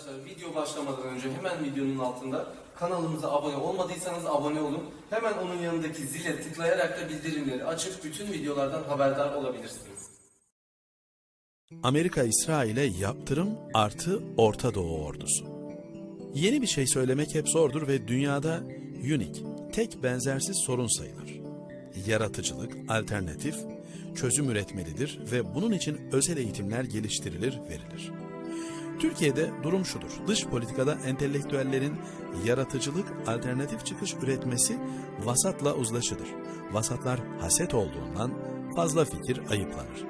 Arkadaşlar video başlamadan önce hemen videonun altında kanalımıza abone olmadıysanız abone olun. Hemen onun yanındaki zile tıklayarak da bildirimleri açıp bütün videolardan haberdar olabilirsiniz. Amerika İsrail'e yaptırım artı Orta Doğu ordusu. Yeni bir şey söylemek hep zordur ve dünyada unique, tek benzersiz sorun sayılır. Yaratıcılık, alternatif, çözüm üretmelidir ve bunun için özel eğitimler geliştirilir, verilir. Türkiye'de durum şudur. Dış politikada entelektüellerin yaratıcılık, alternatif çıkış üretmesi vasatla uzlaşıdır. Vasatlar haset olduğundan fazla fikir ayıplanır.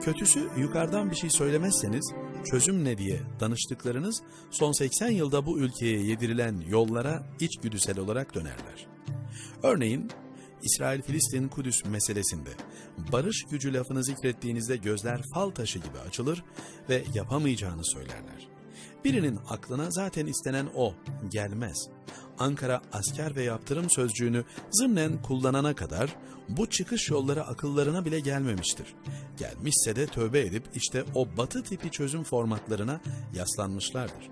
Kötüsü yukarıdan bir şey söylemezseniz çözüm ne diye danıştıklarınız son 80 yılda bu ülkeye yedirilen yollara içgüdüsel olarak dönerler. Örneğin İsrail-Filistin Kudüs meselesinde barış gücü lafını zikrettiğinizde gözler fal taşı gibi açılır ve yapamayacağını söylerler. Birinin aklına zaten istenen o, gelmez. Ankara asker ve yaptırım sözcüğünü zımnen kullanana kadar bu çıkış yolları akıllarına bile gelmemiştir. Gelmişse de tövbe edip işte o batı tipi çözüm formatlarına yaslanmışlardır.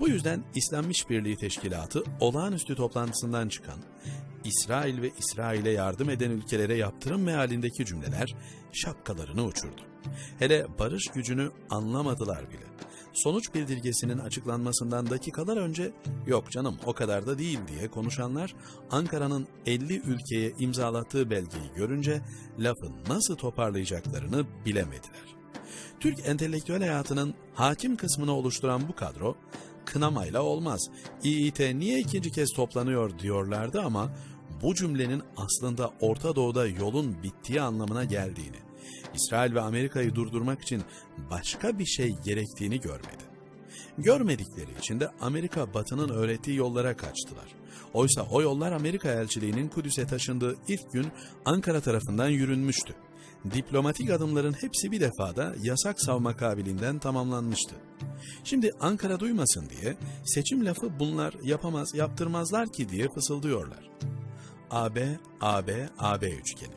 Bu yüzden İslam İşbirliği Teşkilatı olağanüstü toplantısından çıkan, İsrail ve İsrail'e yardım eden ülkelere yaptırım mealindeki cümleler şapkalarını uçurdu. Hele barış gücünü anlamadılar bile. Sonuç bildirgesinin açıklanmasından dakikalar önce yok canım o kadar da değil diye konuşanlar Ankara'nın 50 ülkeye imzalattığı belgeyi görünce lafı nasıl toparlayacaklarını bilemediler. Türk entelektüel hayatının hakim kısmını oluşturan bu kadro, kınamayla olmaz. İİT niye ikinci kez toplanıyor diyorlardı ama bu cümlenin aslında Orta Doğu'da yolun bittiği anlamına geldiğini, İsrail ve Amerika'yı durdurmak için başka bir şey gerektiğini görmedi. Görmedikleri için de Amerika Batı'nın öğrettiği yollara kaçtılar. Oysa o yollar Amerika elçiliğinin Kudüs'e taşındığı ilk gün Ankara tarafından yürünmüştü. Diplomatik adımların hepsi bir defada yasak savma kabiliğinden tamamlanmıştı. Şimdi Ankara duymasın diye seçim lafı bunlar yapamaz, yaptırmazlar ki diye fısıldıyorlar. AB, AB, AB üçgeni.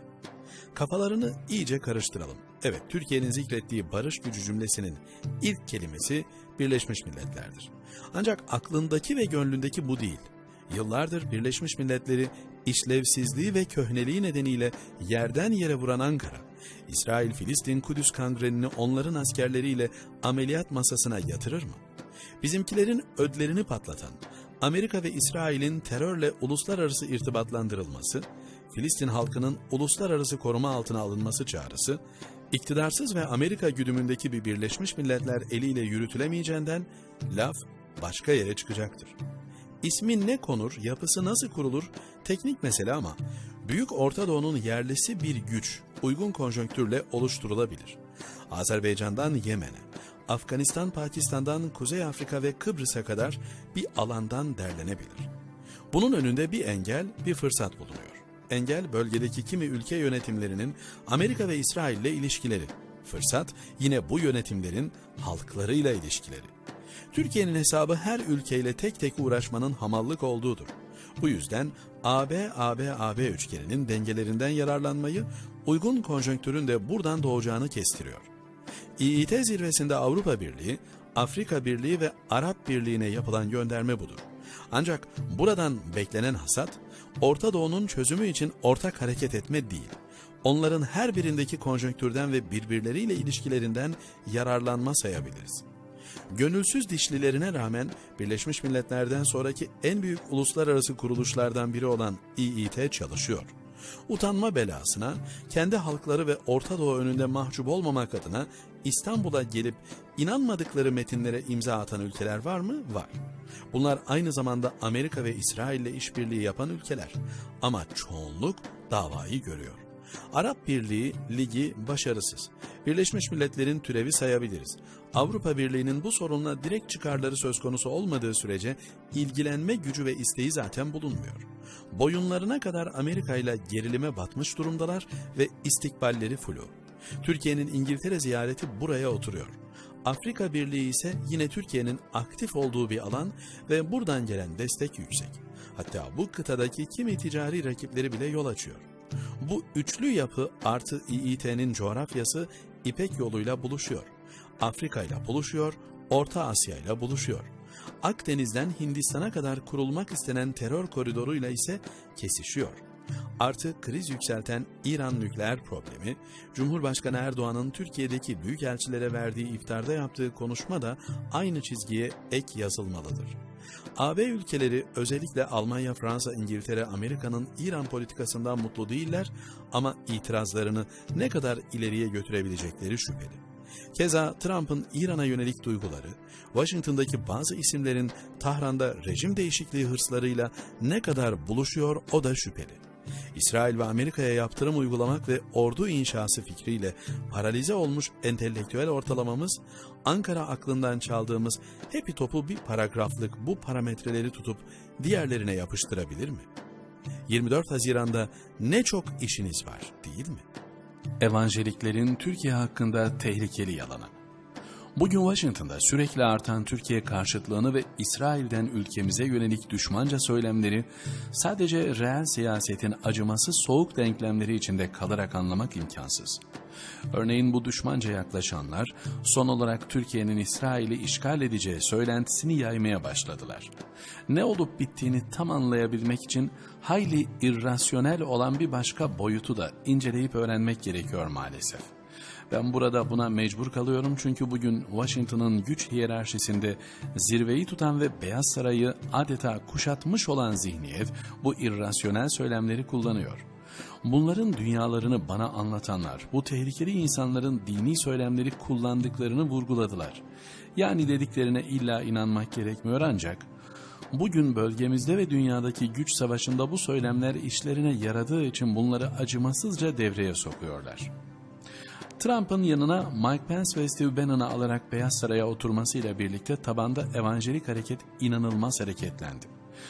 Kafalarını iyice karıştıralım. Evet, Türkiye'nin zikrettiği barış gücü cümlesinin ilk kelimesi Birleşmiş Milletler'dir. Ancak aklındaki ve gönlündeki bu değil. Yıllardır Birleşmiş Milletleri işlevsizliği ve köhneliği nedeniyle yerden yere vuran Ankara, İsrail-Filistin Kudüs kangrenini onların askerleriyle ameliyat masasına yatırır mı? Bizimkilerin ödlerini patlatan, Amerika ve İsrail'in terörle uluslararası irtibatlandırılması, Filistin halkının uluslararası koruma altına alınması çağrısı, iktidarsız ve Amerika güdümündeki bir Birleşmiş Milletler eliyle yürütülemeyeceğinden laf başka yere çıkacaktır. İsmi ne konur, yapısı nasıl kurulur teknik mesele ama Büyük Orta Doğu'nun yerlisi bir güç uygun konjonktürle oluşturulabilir. Azerbaycan'dan Yemen'e, Afganistan, Pakistan'dan Kuzey Afrika ve Kıbrıs'a kadar bir alandan derlenebilir. Bunun önünde bir engel, bir fırsat bulunuyor. Engel bölgedeki kimi ülke yönetimlerinin Amerika ve İsrail ile ilişkileri. Fırsat yine bu yönetimlerin halklarıyla ilişkileri. Türkiye'nin hesabı her ülkeyle tek tek uğraşmanın hamallık olduğudur. Bu yüzden AB, AB, AB üçgeninin dengelerinden yararlanmayı uygun konjonktürün de buradan doğacağını kestiriyor. İİT zirvesinde Avrupa Birliği, Afrika Birliği ve Arap Birliği'ne yapılan gönderme budur. Ancak buradan beklenen hasat, Orta Doğu'nun çözümü için ortak hareket etme değil, onların her birindeki konjonktürden ve birbirleriyle ilişkilerinden yararlanma sayabiliriz. Gönülsüz dişlilerine rağmen Birleşmiş Milletler'den sonraki en büyük uluslararası kuruluşlardan biri olan İİT çalışıyor. Utanma belasına, kendi halkları ve Orta Doğu önünde mahcup olmamak adına İstanbul'a gelip inanmadıkları metinlere imza atan ülkeler var mı? Var. Bunlar aynı zamanda Amerika ve İsrail ile işbirliği yapan ülkeler. Ama çoğunluk davayı görüyor. Arap Birliği Ligi başarısız. Birleşmiş Milletler'in türevi sayabiliriz. Avrupa Birliği'nin bu sorunla direkt çıkarları söz konusu olmadığı sürece ilgilenme gücü ve isteği zaten bulunmuyor. Boyunlarına kadar Amerika ile gerilime batmış durumdalar ve istikballeri flu. Türkiye'nin İngiltere ziyareti buraya oturuyor. Afrika Birliği ise yine Türkiye'nin aktif olduğu bir alan ve buradan gelen destek yüksek. Hatta bu kıtadaki kimi ticari rakipleri bile yol açıyor. Bu üçlü yapı artı İİT'nin coğrafyası İpek yoluyla buluşuyor. Afrika ile buluşuyor, Orta Asya ile buluşuyor. Akdeniz'den Hindistan'a kadar kurulmak istenen terör koridoruyla ise kesişiyor. Artı kriz yükselten İran nükleer problemi, Cumhurbaşkanı Erdoğan'ın Türkiye'deki büyükelçilere verdiği iftarda yaptığı konuşma da aynı çizgiye ek yazılmalıdır. AB ülkeleri özellikle Almanya, Fransa, İngiltere, Amerika'nın İran politikasından mutlu değiller ama itirazlarını ne kadar ileriye götürebilecekleri şüpheli. Keza Trump'ın İran'a yönelik duyguları, Washington'daki bazı isimlerin Tahran'da rejim değişikliği hırslarıyla ne kadar buluşuyor o da şüpheli. İsrail ve Amerika'ya yaptırım uygulamak ve ordu inşası fikriyle paralize olmuş entelektüel ortalamamız, Ankara aklından çaldığımız hepi topu bir paragraflık bu parametreleri tutup diğerlerine yapıştırabilir mi? 24 Haziran'da ne çok işiniz var değil mi? Evangeliklerin Türkiye hakkında tehlikeli yalanı. Bugün Washington'da sürekli artan Türkiye karşıtlığını ve İsrail'den ülkemize yönelik düşmanca söylemleri sadece reel siyasetin acımasız soğuk denklemleri içinde kalarak anlamak imkansız. Örneğin bu düşmanca yaklaşanlar son olarak Türkiye'nin İsrail'i işgal edeceği söylentisini yaymaya başladılar. Ne olup bittiğini tam anlayabilmek için hayli irrasyonel olan bir başka boyutu da inceleyip öğrenmek gerekiyor maalesef. Ben burada buna mecbur kalıyorum çünkü bugün Washington'ın güç hiyerarşisinde zirveyi tutan ve Beyaz Saray'ı adeta kuşatmış olan zihniyet bu irrasyonel söylemleri kullanıyor. Bunların dünyalarını bana anlatanlar, bu tehlikeli insanların dini söylemleri kullandıklarını vurguladılar. Yani dediklerine illa inanmak gerekmiyor ancak Bugün bölgemizde ve dünyadaki güç savaşında bu söylemler işlerine yaradığı için bunları acımasızca devreye sokuyorlar. Trump'ın yanına Mike Pence ve Steve Bannon'ı alarak Beyaz Saray'a oturmasıyla birlikte tabanda evangelik hareket inanılmaz hareketlendi.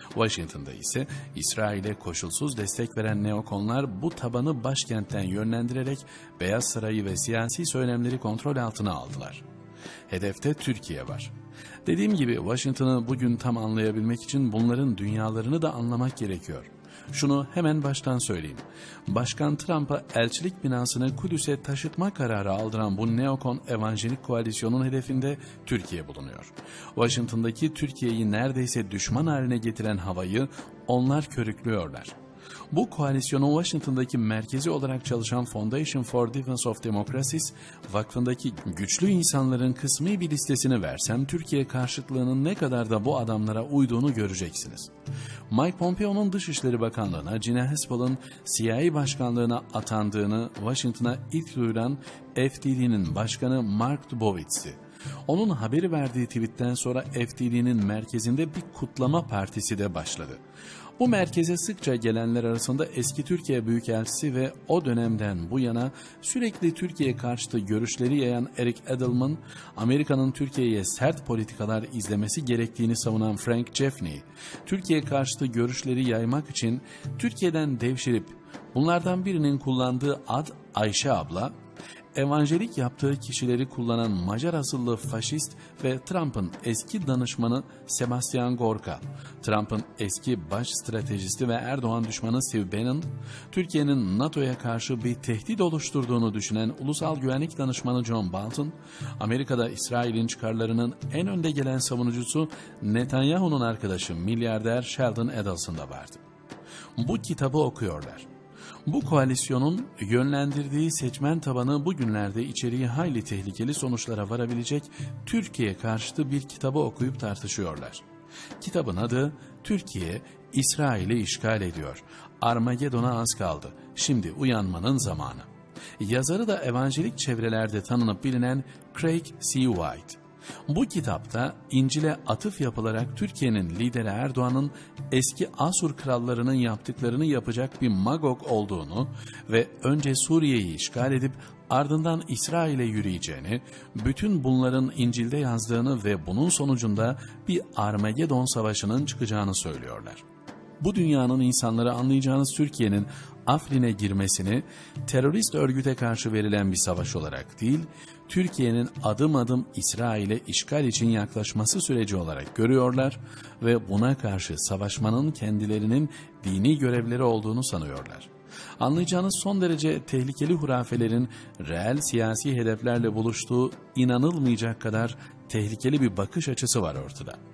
Washington'da ise İsrail'e koşulsuz destek veren neokonlar bu tabanı başkentten yönlendirerek Beyaz Saray'ı ve siyasi söylemleri kontrol altına aldılar. Hedefte Türkiye var. Dediğim gibi Washington'ı bugün tam anlayabilmek için bunların dünyalarını da anlamak gerekiyor. Şunu hemen baştan söyleyeyim. Başkan Trump'a elçilik binasını Kudüs'e taşıtma kararı aldıran bu neokon evangelik koalisyonun hedefinde Türkiye bulunuyor. Washington'daki Türkiye'yi neredeyse düşman haline getiren havayı onlar körüklüyorlar. Bu koalisyonun Washington'daki merkezi olarak çalışan Foundation for Defense of Democracies vakfındaki güçlü insanların kısmi bir listesini versem Türkiye karşıtlığının ne kadar da bu adamlara uyduğunu göreceksiniz. Mike Pompeo'nun Dışişleri Bakanlığı'na Gina Haspel'ın CIA başkanlığına atandığını Washington'a ilk duyuran FDD'nin başkanı Mark Dubowitz'ti. Onun haberi verdiği tweetten sonra FDD'nin merkezinde bir kutlama partisi de başladı. Bu merkeze sıkça gelenler arasında eski Türkiye Büyükelçisi ve o dönemden bu yana sürekli Türkiye karşıtı görüşleri yayan Eric Edelman, Amerika'nın Türkiye'ye sert politikalar izlemesi gerektiğini savunan Frank Jeffney, Türkiye karşıtı görüşleri yaymak için Türkiye'den devşirip bunlardan birinin kullandığı ad Ayşe abla, evangelik yaptığı kişileri kullanan Macar asıllı faşist ve Trump'ın eski danışmanı Sebastian Gorka, Trump'ın eski baş stratejisti ve Erdoğan düşmanı Steve Bannon, Türkiye'nin NATO'ya karşı bir tehdit oluşturduğunu düşünen ulusal güvenlik danışmanı John Bolton, Amerika'da İsrail'in çıkarlarının en önde gelen savunucusu Netanyahu'nun arkadaşı milyarder Sheldon Adelson da vardı. Bu kitabı okuyorlar. Bu koalisyonun yönlendirdiği seçmen tabanı bugünlerde içeriği hayli tehlikeli sonuçlara varabilecek Türkiye karşıtı bir kitabı okuyup tartışıyorlar. Kitabın adı Türkiye İsrail'i işgal ediyor. Armagedon'a az kaldı. Şimdi uyanmanın zamanı. Yazarı da evangelik çevrelerde tanınıp bilinen Craig C. White. Bu kitapta İncil'e atıf yapılarak Türkiye'nin lideri Erdoğan'ın eski Asur krallarının yaptıklarını yapacak bir magog olduğunu ve önce Suriye'yi işgal edip ardından İsrail'e yürüyeceğini, bütün bunların İncil'de yazdığını ve bunun sonucunda bir Armagedon savaşının çıkacağını söylüyorlar. Bu dünyanın insanları anlayacağınız Türkiye'nin Afrin'e girmesini terörist örgüte karşı verilen bir savaş olarak değil, Türkiye'nin adım adım İsrail'e işgal için yaklaşması süreci olarak görüyorlar ve buna karşı savaşmanın kendilerinin dini görevleri olduğunu sanıyorlar. Anlayacağınız son derece tehlikeli hurafelerin reel siyasi hedeflerle buluştuğu inanılmayacak kadar tehlikeli bir bakış açısı var ortada.